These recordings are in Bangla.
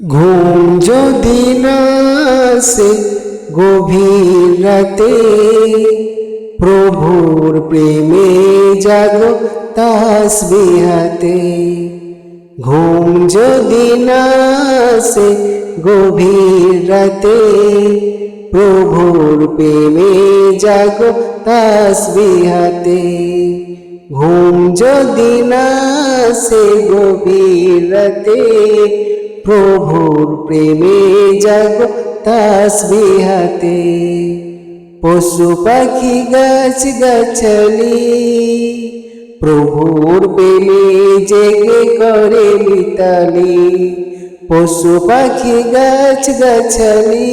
ঘুম যদি না আসে গভীর রাতে, প্রভুর প্রেমে জাগো তাসবিহাতে ঘুম যদি না গভীর রাতে, প্রভুর প্রেমে জাগো তাসবিহাতে ঘুম যদি না গভীর রাতে প্রভুর প্রেমে জাগো তাসবিহাতে পশু পাখি, গাছ গাছালি, প্রভুর প্রেমে জেগে করে মিতালি। পশু পাখি, গাছ গাছালি,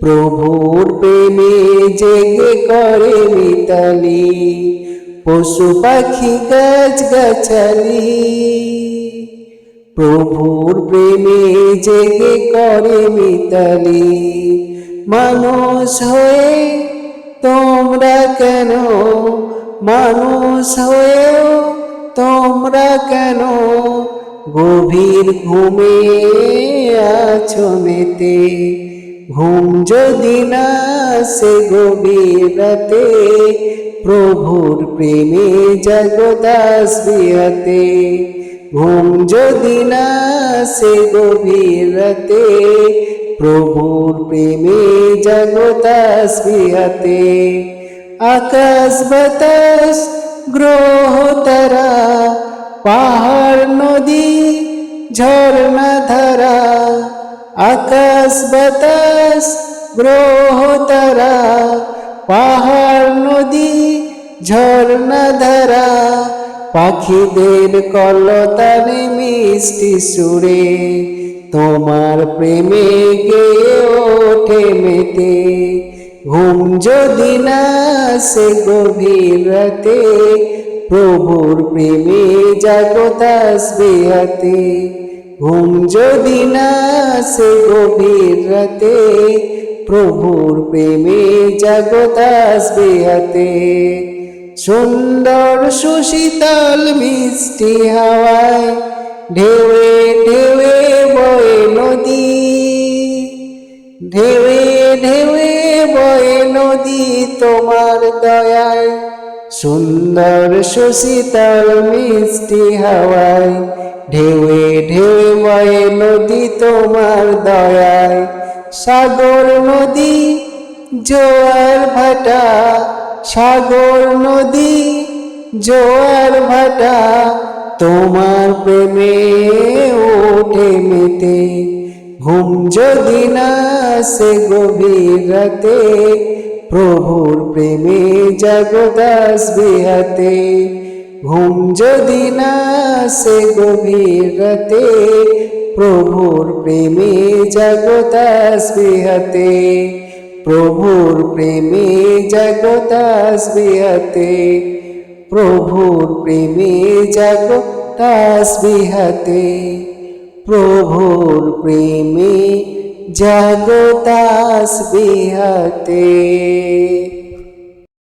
প্রভুর প্রেমে জেগে করে মিতালি। পশু পাখি, গাছ গাছালি। প্রভুর প্রেমে জেগে করে মিতালি। মানুষ হয়ে তোমরা কেন? মানুষ হয়েও তোমরা কেন? গভীর ঘুমে আছো মেতে। ঘুম যদি না সে গভীর রাতে, প্রভুর প্রেমে জগদাস বিয়াতে। ঘুম যদি না সে গভীর রাতে, প্রভুর প্রেমে জগতাস বিহাতে। আকাশ বাতাস, গ্রহ তারা, পাহাড়, নদী, ঝর্ণা ধারা। আকাশ বাতাস, গ্রহ তারা, পাহাড়, নদী, ঝর্ণা ধারা। পাখিদের কলতানে মিষ্টি সুরে, তোমার প্রেমে গে ওঠে মেতে। ঘুম যদি না সে গভীর রাতে, প্রভুর প্রেমে জাগতাস বেহাতে ঘুম যদি না সে গভীর রাতে, প্রভুর প্রেমে জাগতাস বেহাতে সুন্দর সুশীতল মিষ্টি হাওয়ায় ঢেউয়ে ঢেউয়ে বয়ে নদী। ঢেউয়ে ঢেউয়ে বয়ে নদী তোমার দয়ায়। সুন্দর সুশীতল মিষ্টি হাওয়ায় ঢেউয়ে ঢেউয়ে বয়ে নদী তোমার দয়ায়। সাগর নদী, জোয়ার ভাটা সাগর নদী, জোয়ার ভাটা, তোমার প্রেমে ওঠে মেতে। ঘুম যদি না সে গভীর রাতে, প্রভুর প্রেমে জগদাস বিহাতে। ঘুম যদি না সে গভীর রাতে, প্রভুর প্রেমে জগদাস বিহাতে। প্রভুর প্রেমে জগতাস বিহাতে প্রভুর প্রেমে জগতাস বিহাতে প্রভুর প্রেমে জগতাস বিহাতে